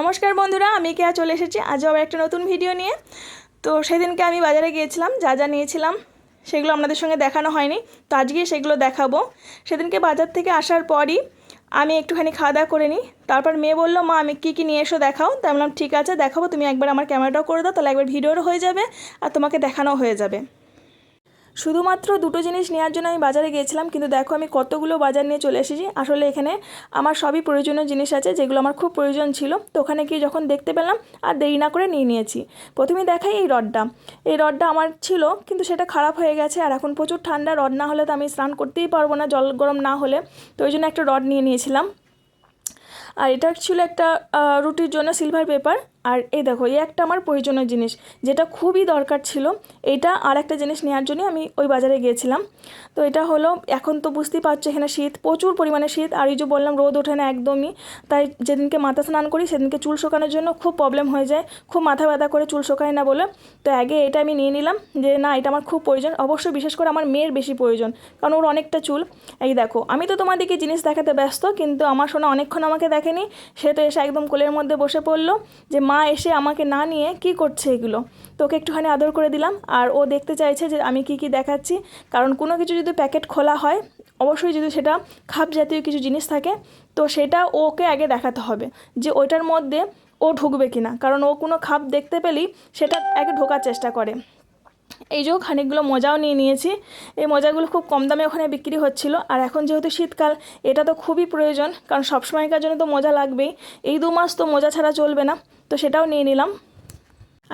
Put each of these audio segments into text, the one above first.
নমস্কার বন্ধুরা, আমি কেয়া চলে এসেছি। আজও আবার একটা নতুন ভিডিও নিয়ে। তো সেদিনকে আমি বাজারে গিয়েছিলাম, যা যা নিয়েছিলাম, সেগুলো আপনাদের সঙ্গে দেখানো হয়নি। তো আজকে সেগুলো দেখাবো। সেদিনকে বাজার থেকে আসার পরই আমি একটুখানি খাওয়া দাওয়া করে নিই। তারপর মেয়ে বলল, মা, আমি কী কী নিয়ে এসো দেখাও। তাই বললাম, ঠিক আছে, দেখাবো। তুমি একবার আমার ক্যামেরাটাও করে দাও, তাহলে একবার ভিডিওরও হয়ে যাবে আর তোমাকে দেখানো হয়ে যাবে। শুধুমাত্র দুটো জিনিস নেওয়ার জন্য আমি বাজারে গিয়েছিলাম, কিন্তু দেখো আমি কতগুলো বাজার নিয়ে চলে এসেছি। আসলে এখানে আমার সবই প্রয়োজনীয় জিনিস আছে, যেগুলো আমার খুব প্রয়োজন ছিল। তো ওখানে গিয়ে যখন দেখতে পেলাম, আর দেরি না করে নিয়ে নিয়েছি। প্রথমেই দেখাই এই রডটা। এই রডটা আমার ছিল, কিন্তু সেটা খারাপ হয়ে গেছে, আর এখন প্রচুর ঠান্ডা। রড না হলে তো আমি স্নান করতেই পারব না, জল গরম না হলে। তো ওই জন্য একটা রড নিয়ে নিয়েছিলাম। আর এটা ছিল একটা রুটির জন্য সিলভার পেপার আর এই দেখো, এই একটা আমার প্রয়োজনীয় জিনিস যেটা খুবই দরকার ছিল, এটা আর একটা জিনিস নেওয়ার জন্য আমি ওই বাজারে গিয়েছিলাম। তো এটা হলো, এখন তো বুঝতেই পারছ এখানে শীত, প্রচুর পরিমাণে শীত, আর এই যে বললাম রোদ ওঠে না একদমই, তাই যেদিনকে মাথা স্নান করি সেদিনকে চুল শোকানোর জন্য খুব প্রবলেম হয়ে যায়, খুব মাথা ব্যথা করে চুল শোকায় না বলে। তো আগে এটা আমি নিয়ে নিলাম, যে না, এটা আমার খুব প্রয়োজন, অবশ্যই বিশেষ করে আমার মেয়ের বেশি প্রয়োজন, কারণ ওর অনেকটা চুল। এই দেখো, আমি তো তোমাদেরকে জিনিস দেখাতে ব্যস্ত, কিন্তু আমার সোনা অনেকক্ষণ আমাকে দেখেনি, সে তো এসে একদম কোলের মধ্যে বসে পড়ল, যে মা এসে আমাকে না নিয়ে কি করছে এগুলো? তো ওকে একটুখানি আদর করে দিলাম, আর ও দেখতে চাইছে যে আমি কি কি দেখাচ্ছি। কারণ কোনো কিছু যদি প্যাকেট খোলা হয়, অবশ্যই যদি সেটা খাপ জাতীয় কিছু জিনিস থাকে, তো সেটা ওকে আগে দেখাতে হবে যে ওইটার মধ্যে ও ঢুকবে কিনা। কারণ ও কোনো খাপ দেখতে পেলেই সেটা আগে ঢোকার চেষ্টা করে। এই যে খানিকগুলো মজাও নিয়ে নিয়েছি। এই মজাগুলো খুব কম দামে ওখানে বিক্রি হচ্ছিল। আর এখন যেহেতু শীতকাল, এটা তো খুবই প্রয়োজন। কারণ সবসময়কার জন্য তো মজা লাগবেই। এই দু মাস তো মজা ছাড়া চলবে না। তো সেটাও নিয়ে নিলাম।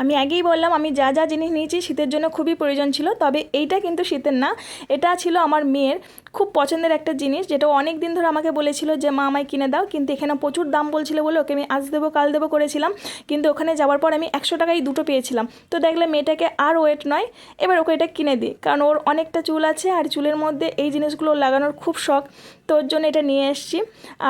আমি আগেই বললাম, আমি যা যা জিনিস নিয়েছি শীতের জন্য খুবই প্রয়োজন ছিল, তবে এইটা কিন্তু শীতের না। এটা ছিল আমার মেয়ের খুব পছন্দের একটা জিনিস, যেটা অনেক দিন ধরে আমাকে বলেছিল যে, মা, আমায় কিনে দাও। কিন্তু এখানে প্রচুর দাম বলছিল বলে ওকে আমি আজ দেবো, কাল দেবো করেছিলাম। কিন্তু ওখানে যাওয়ার পর আমি একশো টাকায় দুটো পেয়েছিলাম। তো দেখলে মেয়েটাকে আর ওয়েট নয়, এবার ওকে এটা কিনে দিই কারণ ওর অনেকটা চুল আছে আর চুলের মধ্যে এই জিনিসগুলো লাগানোর খুব শখ। তো ওর জন্য এটা নিয়ে এসেছি।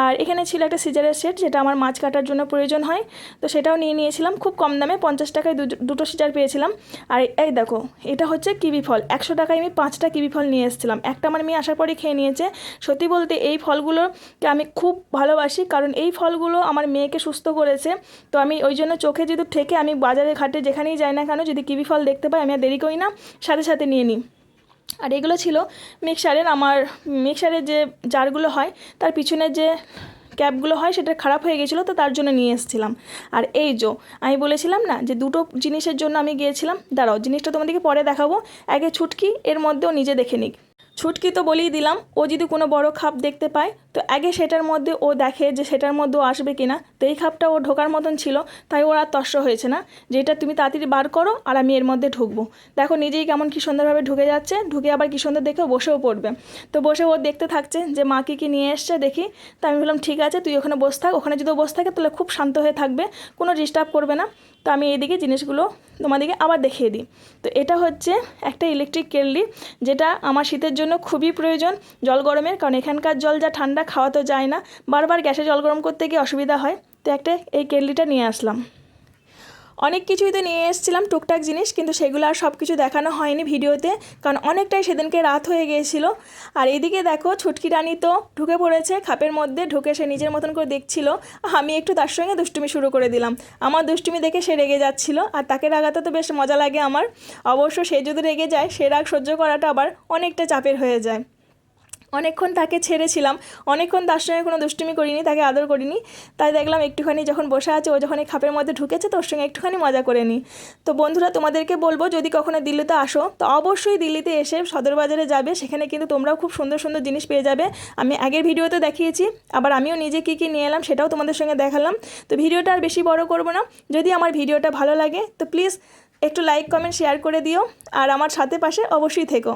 আর এখানে ছিল একটা সিজারের সেট যেটা আমার মাছ কাটার জন্য প্রয়োজন হয়। তো সেটাও নিয়ে নিয়েছিলাম, খুব কম দামে, পঞ্চাশ টাকায় দুটো সিটার পেয়েছিলাম। আর এই দেখো, এটা হচ্ছে কিবি ফল। একশো টাকায় আমি পাঁচটা কিবি ফল নিয়ে এসেছিলাম। একটা আমার মেয়ে আসার পরে খেয়ে নিয়েছে। সত্যি বলতে এই ফলগুলোকে আমি খুব ভালোবাসি, কারণ এই ফলগুলো আমার মেয়েকে সুস্থ করেছে। তো আমি ওই জন্য চোখে যদি ঠেকে আমি বাজারে ঘাটে যেখানেই যাই না কেন, যদি কিবি ফল দেখতে পাই, আমি আর দেরি করি না, সাথে সাথে নিয়ে নিই। আর এগুলো ছিল মিক্সারের, আমার মিক্সারের যে জারগুলো হয়, তার পিছনে যে ক্যাপগুলো হয় সেটা খারাপ হয়ে গেছিল, তো তার জন্য নিয়ে এসেছিলাম। আর এই যো, আমি বলেছিলাম না যে দুটো জিনিসের জন্য আমি গিয়েছিলাম। দাঁড়াও, জিনিসটা তোমাদেরকে পরে দেখাবো। আগে ছুটকি, এর মধ্যেও নিজে দেখে নিক। ছুটকি তো বলেই দিলাম, ও যদি কোনো বড় খাপ দেখতে পায়, তো আগে সেটার মধ্যে ও দেখে যে সেটার মধ্যে আসবে কিনা। তো এই খাপটা ও ঢোকার মতন ছিল, তাই ওর আর তস্য হয়েছে না। যে এটা তুমি তাড়াতাড়ি বার করো আর আমি এর মধ্যে ঢুকবো। দেখো নিজেই কেমন কি সুন্দরভাবে ঢুকে যাচ্ছে, ঢুকে আবার কি সুন্দর দেখে বসেও পড়বে। তো বসে ও দেখতে থাকছে যে মা কি কি নিয়ে এসছে, দেখি। তো আমি বললাম, ঠিক আছে, তুই ওখানে বসে থাক। ওখানে যদি বসে থাকে, তাহলে খুব শান্ত হয়ে থাকবে, কোনো ডিস্টার্ব করবে না। তো আমি এইদিকে জিনিসগুলো তোমাদেরকে আবার দেখিয়ে দিই। তো এটা হচ্ছে একটা ইলেকট্রিক কেটলি, যেটা আমার শীতের জন্য খুবই প্রয়োজন জল গরমের, কারণ এখানকার জল যা ঠান্ডা খাওয়া তো যায় না। বারবার গ্যাসে জল গরম করতে গিয়ে অসুবিধা হয়। তো একটা এই কেটলিটা নিয়ে আসলাম। অনেক কিছুই তো নিয়ে এসেছিলাম টুকটাক জিনিস, কিন্তু সেগুলো আর সব কিছু দেখানো হয়নি ভিডিওতে, কারণ অনেকটাই সেদিনকে রাত হয়ে গিয়েছিল। আর এদিকে দেখো, ছুটকি রানী তো ঢুকে পড়েছে, খাপের মধ্যে ঢুকে সে নিজের মতন করে দেখছিল। আমি একটু তার সঙ্গে দুষ্টুমি শুরু করে দিলাম। আমার দুষ্টুমি দেখে সে রেগে যাচ্ছিল, আর তাকে রাগাতে তো বেশ মজা লাগে আমার। অবশ্য সে যদি রেগে যায়, সে রাগ সহ্য করাটা আবার অনেকটা চাপের হয়ে যায়। অনেকক্ষণ তাকে ছেড়েছিলাম। অনেকক্ষণ তার সঙ্গে কোনো দুষ্টুমি করিনি, তাকে আদর করিনি। তাই দেখলাম একটুখানি যখন বসে আছে, ও যখন এই খাপের মধ্যে ঢুকেছে তো ওর সঙ্গে একটুখানি মজা করে নিই তো বন্ধুরা, তোমাদেরকে বলব, যদি কখনো দিল্লিতে আসো, তো অবশ্যই দিল্লিতে এসে সদর বাজারে যাবে। সেখানে কিন্তু তোমরাও খুব সুন্দর সুন্দর জিনিস পেয়ে যাবে। আমি আগের ভিডিওতে দেখিয়েছি, আবার আমিও নিজে কী কী নিয়ে এলাম সেটাও তোমাদের সঙ্গে দেখালাম। তো ভিডিওটা আর বেশি বড় করব না। যদি আমার ভিডিওটা ভালো লাগে, তো প্লিজ একটু লাইক কমেন্ট শেয়ার করে দিও। আর আমার সাথে পাশে অবশ্যই থেকো।